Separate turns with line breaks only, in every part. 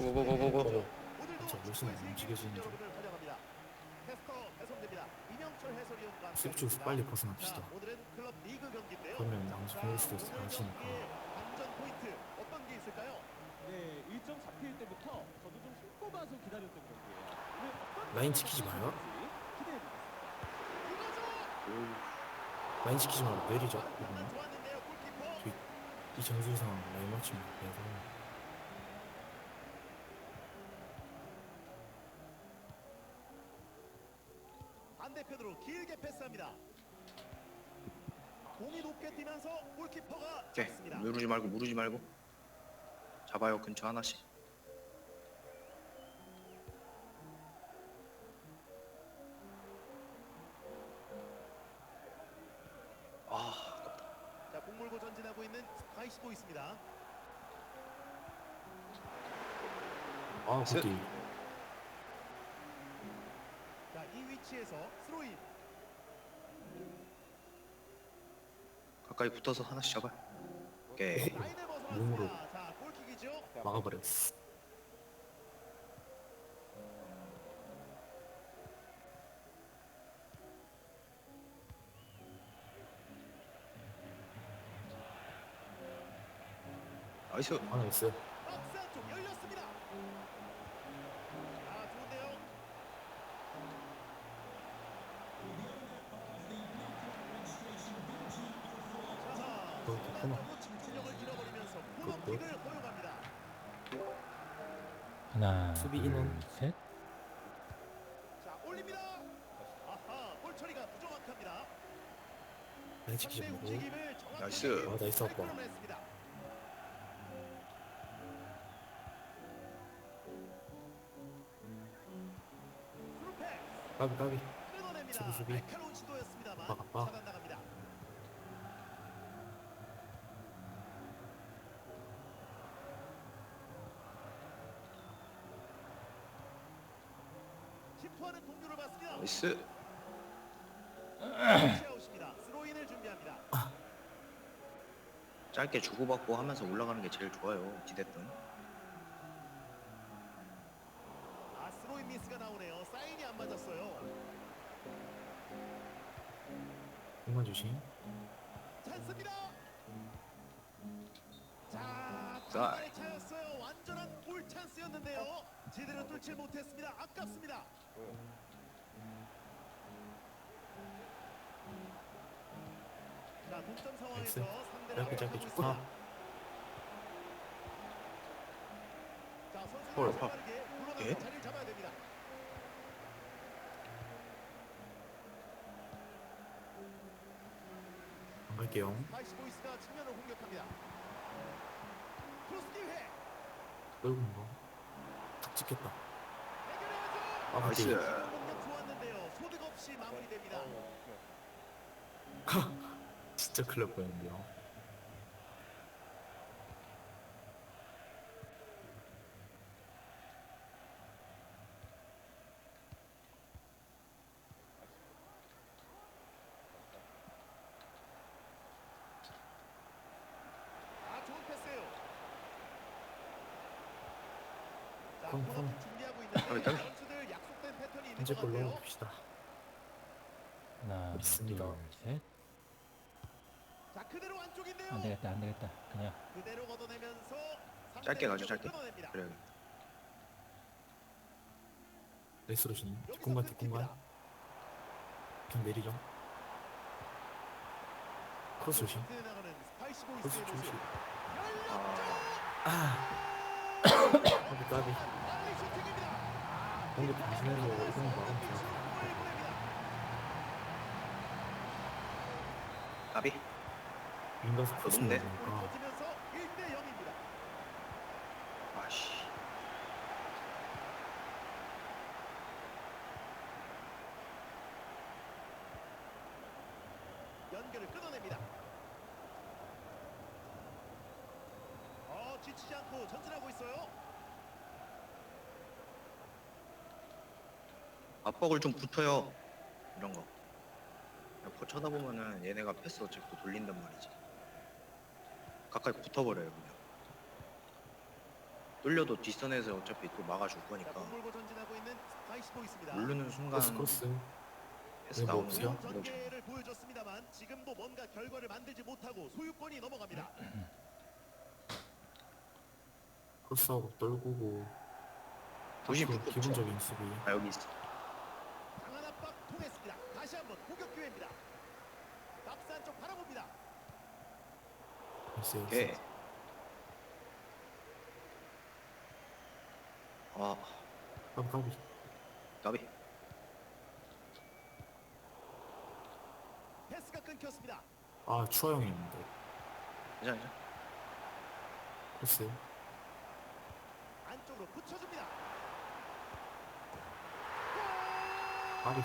고고고고고.
오늘도
저
세계
움직여지는 수비쪽에서
하겠습니다.
빨리 벗어납시다. 그러면 나머지
자,
보낼 수도 있어,
오늘
당신이니까.
경기의 관전 포인트 어떤 게 있을까요?
네, 1점 잡힐 때부터 저도 좀 손꼽아서 기다렸던 경기예요. 오늘 어떤
라인 지키지 마요.
기대해보겠습니다.
라인 지키지 말고.
방금
이거는.
좋았는데요, 골키퍼.
이 정수상 라인 맞추면 돼서
반대편으로 길게 패스합니다. 공이 높게 뛰면서 골키퍼가
오케이.
잡습니다.
누르지 말고 무르지 말고. 잡아요 근처 하나씩. 아,
자, 공 몰고 전진하고 있는 스파이시도 있습니다.
아
셋.
자, 위치에서 스로인.
가까이 붙어서 하나씩 잡아요. 오케이.
라인에
몸으로.
벗어났습니다. 자, 골킥이죠.
막아버렸어.
나이스.
하나 있어 요.
하나,
수비
둘,
인원.
셋.
라인 지키지 말고.
나이스.
아 나이스 아빠. 까비 까비. 수비, 수비. 아빠, 아빠.
차단당합니다. 침투하는 동료를 봤습니다.
나이스. 짧게 주고받고 하면서 올라가는 게 제일 좋아요. 어찌됐든.
아 스로인 미스가 나오네요. 사인이 안 맞았어요.
공만 조심.
찬스입니다. 자,
자.
간만의 차였어요. 완전한 골 찬스였는데요. 제대로 뚫질 못했습니다. 아깝습니다.
짧게, 짧게.
자,
헐,
물러나서
예?
안 갈게요. 넓은 거. 탁 찍혔다. 아
나이스.
그 진짜 큰일 날 뻔했는데요.
아 좋은 패스예요. 자,
콩,
코너킥
콩.
준비하고
아,
있는데
일단.
선수들 약속된 패턴이 있는
현재
것
걸로
같아요.
봅시다.
하나,
있습니다.
둘, 셋.
자 그대로 안쪽인데요.
안 되겠다, 안 되겠다. 그냥
그대로 걷어내면서 상대
짧게 가죠, 짧게. 그래.
레스로신
여기서
뒷공간. 뒷공간. 그냥 내리죠. 크로스 조심. 크로스. 조심.
열렸죠.
아. 까비 까비.
빨리 슈팅입니다.
공격 당신으로 이런 거 막으면
골
좋아.
까비.
골
먹으니까
터지면서 1대 0입니다.
아씨.
연결을 끊어냅니다. 어, 지치지 않고 전진하고 있어요.
압박을 좀 붙어요. 이런 거. 그냥 쳐다보면은 얘네가 패스 어차피 또 돌린단 말이지. 가까이 붙어버려요 그냥. 뚫려도 뒷선에서 어차피 또 막아줄
자,
거니까. 누르는 순간
크로스 크로스
패스
뭐
나오는
없어요?
거
좋은 전개를 보여줬습니다만 지금도 뭔가 결과를 만들지 못하고 소유권이 넘어갑니다.
크로스하고 떨구고
도심
기본적인 수비
아 여기 있어
강한 압박 통했습니다. 다시 한번 공격 기회입니다. 박스 안쪽 바라봅니다.
있어요
오케이 아
까비 까비
나비
패스가 끊겼습니다.
아 추하 형이 있는데
괜찮아 괜찮아
크로스
안쪽으로 붙여줍니다.
까비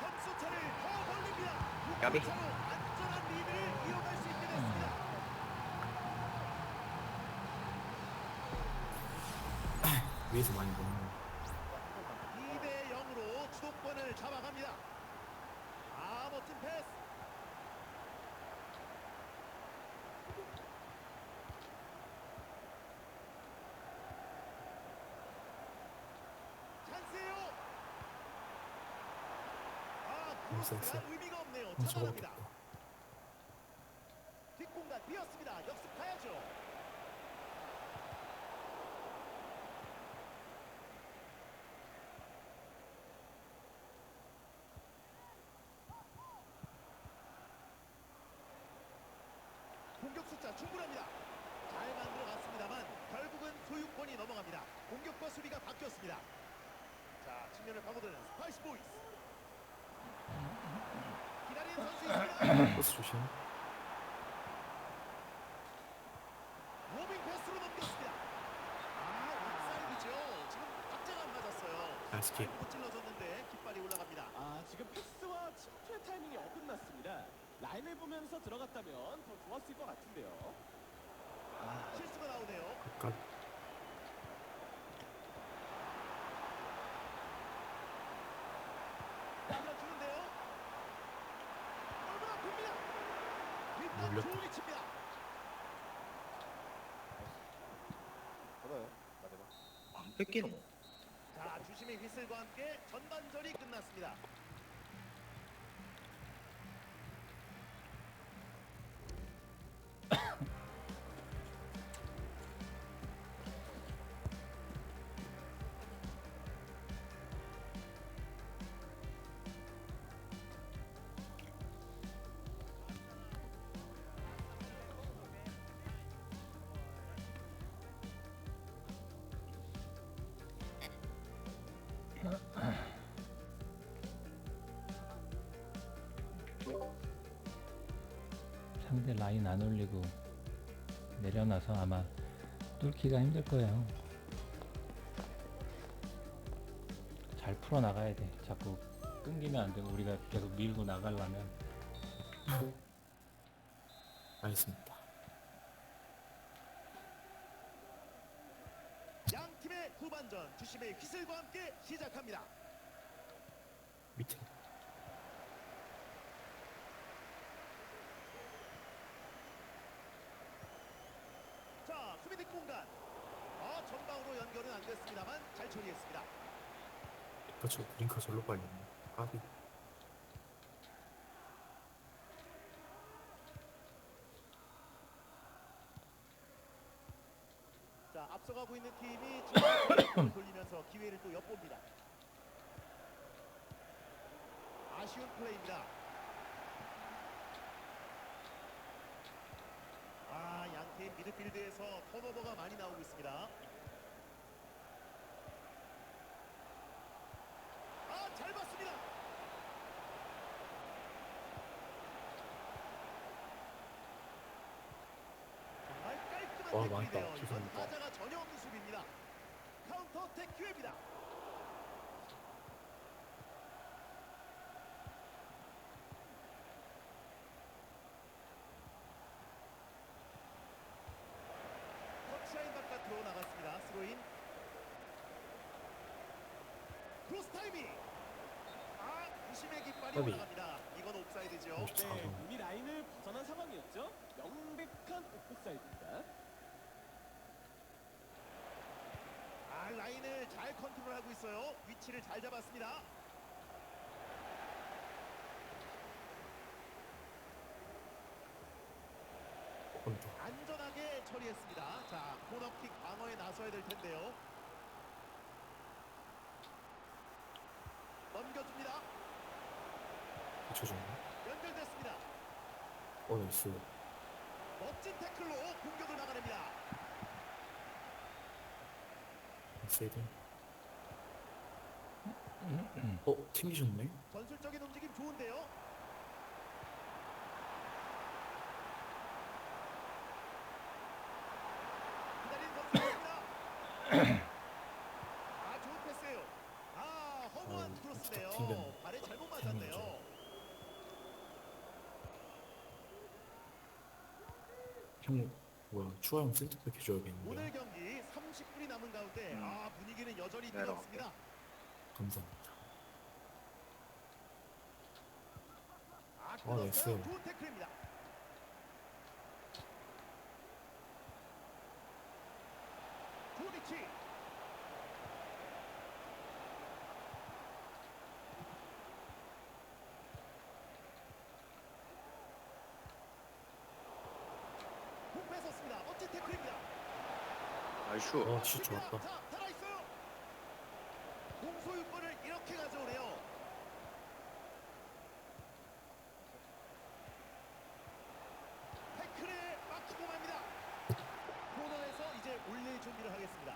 점수 차를 더 벌립니다.
까비.
6점 차로 안전한 리드를 이어갈 수 있게 됐습니다.
위에서 많이 보는 거
2대 0으로 주도권을 잡아갑니다. 아 멋진 패스. 찬스예요. 아
됐어.
의미가 없네요.
음,
차단합니다.
저거겠다
뒷공간 비었습니다. 역습 가야죠. 공격 숫자 충분합니다. 잘 만들어 갔습니다만 결국은 소유권이 넘어갑니다. 공격과 수비가 바뀌었습니다. 자, 측면을 파고드는 스파이스 보이스. 기다리는 선수 있습니다.
크로스 조심
로빙 패스로 넘겼습니다. 아, 옵사이드죠. 지금 박자가 안 맞았어요.
나이스 킥.
못 찔러줬는데 깃발이 올라갑니다.
아 지금 패스와 침투의 타이밍이 어긋났습니다. 라인을 보면서 들어갔다면 더 좋았을 것 같은데요.
실수가 나오네요.
까비
날려주는데요. 얼마나 봅니다. 일단
물렸다.
좋은 위치입니다.
안 뺏기노
자, 주심의 휘슬과 함께 전반전이 끝났습니다.
상대 라인 안 올리고 내려놔서 아마 뚫기가 힘들 거예요. 잘 풀어 나가야 돼. 자꾸 끊기면 안 되고 우리가 계속 밀고 나가려면
알겠습니다
양 팀의 후반전 주심의 휘슬과 함께 시작합니다.
밑에
자, 수비득 공간. 어, 전방으로 연결은 안 됐습니다만 잘 처리했습니다.
그렇죠 링크 절로 빨렸네 까비
자, 앞서가고 있는 팀이 돌리면서 기회를 또 엿봅니다. 아쉬운 플레이입니다. 아, 양팀 미드필드에서 턴오버가 많이 나오고 있습니다. 아, 잘 봤습니다. 정말 깔끔한
와. 많다. 죄송합니다.
타자가 전혀 없는 수비입니다. 카운터 어택 기회입니다. 터치라인 바깥으로 나갔습니다. 스로인. 크로스 타이밍. 아, 부심의 깃발이
까비.
올라갑니다. 이건 옵사이드죠.
54도
네, 이미 라인을 벗어난 상황이었죠. 명백한 오프사이드입니다.
컨트롤하고 있어요. 위치를 잘 잡았습니다. 안전하게 처리했습니다. 자, 코너킥 방어에 나서야 될 텐데요. 넘겨줍니다.
붙여주네.
연결됐습니다.
어, 나이스.
멋진 태클로 공격을 막아냅니다.
세이드. 어, 튕기셨네?
전술적인 움직임 좋은데요. 기다린 선수입니다. 아 좋은 패스예요. 아 허무한
아유,
크로스네요.
튕겼네.
발에 잘못 맞았네요.
튕겼죠. 형, 뭐야, 추가 형 센터백
오늘
해줘야겠는데.
경기 30분이 남은 가운데
음.
아 분위기는 여전히
네,
뜨겁습니다.
감사합니다.
아
아. 나이스.
태클입니다.
나이스.
와, 슛 좋았다.
자, 살아있어요. 공소유권을 이렇게 가져오네요. 태클에 막히고 맙니다. 코너에서 이제 올릴 준비를 하겠습니다.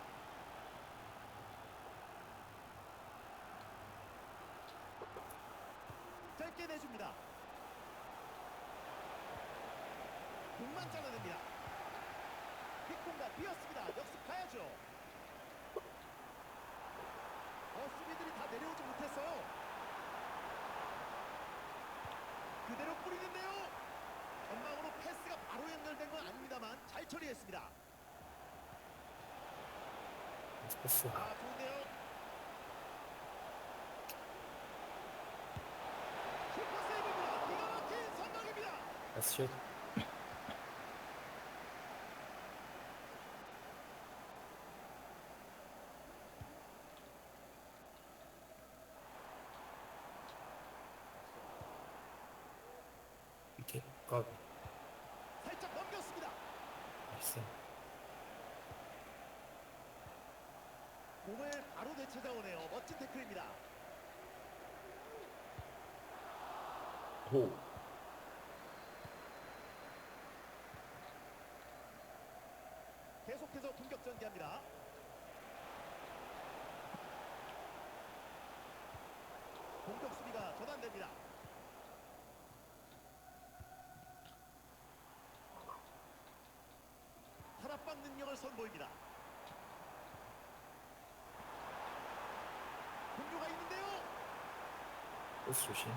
짧게 내줍니다. 공만 잘라냅니다. 빅공간 비었습니다. 역습 가야죠. 어, 수비들이 다 내려오지 못했어요. 그대로 뿌리는데요. 전방으로 패스가 바로 연결된 건 아닙니다만 잘 처리했습니다.
패스.
아, 좋은데요. 슈퍼 세이브입니다. 기가 막힌 선방입니다.
패스 슛. 이렇게 까
살짝 넘겼습니다.
나이스.
공을 바로 되 찾아오네요. 멋진 태클입니다.
호.
계속해서 공격 전개합니다. 공격 수비가 전환됩니다. 탈압박 능력을 선보입니다. 공격가 있는데요.
패스 조심.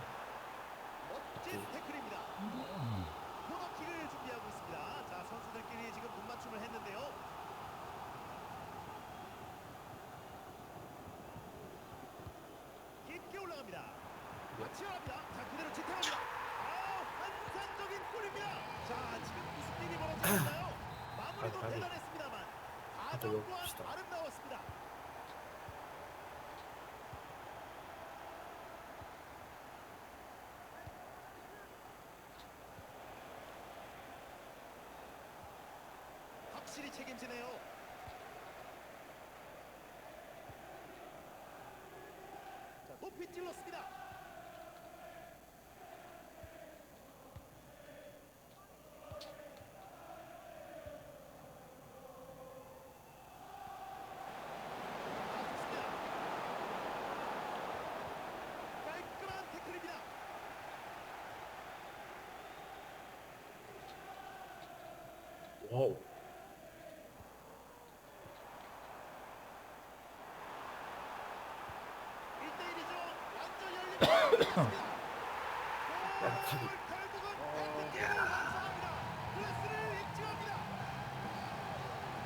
멋진 태클입니다. 코너킥을 준비하고 있습니다. 자 선수들끼리 지금 눈 맞춤을 했는데요. 깊게 올라갑니다. 치열합니다. 자 그대로 지탱합니다. 아 환상적인 골입니다. 자 지금 무슨 일이 벌어졌나요? 마무리도
아, 가비.
대단했습니다만
또
과정 또한. 아름다웠습니다. 책임지네요. 자, 높이 찔렀습니다.
와우.
1대1이죠. 완전 열린 경기였습니다.
야, 가비.
골, 결국은 팬티킥을 완성합니다. 클래스를 입증합니다.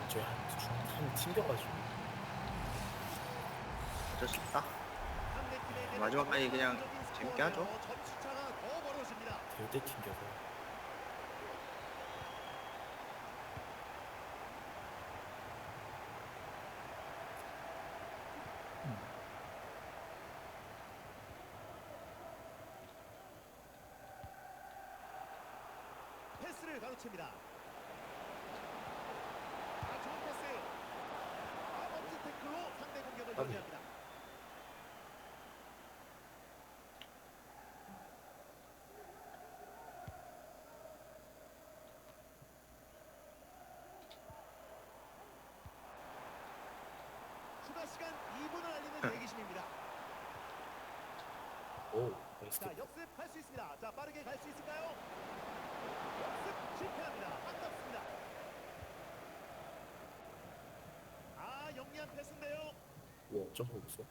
저한 튕겨가지고.
어쩔 수 없다. 마지막까지 그냥 재밌게 하죠.
때 튕겨서.
공간을 가로챕니다. 아, 좋은 패스예요. 아, 멋진 태클로 상대 공격을. 정리합니다. 추가 시간 2분을 알리는 대기심입니다.
오
자, 역습할 수 있습니다. 자, 빠르게 갈 수 있을까요? 실패합니다. 아깝습니다. 아, 영리한 패스인데요.
와 점프 없어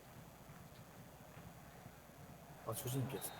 아 조진이 비었어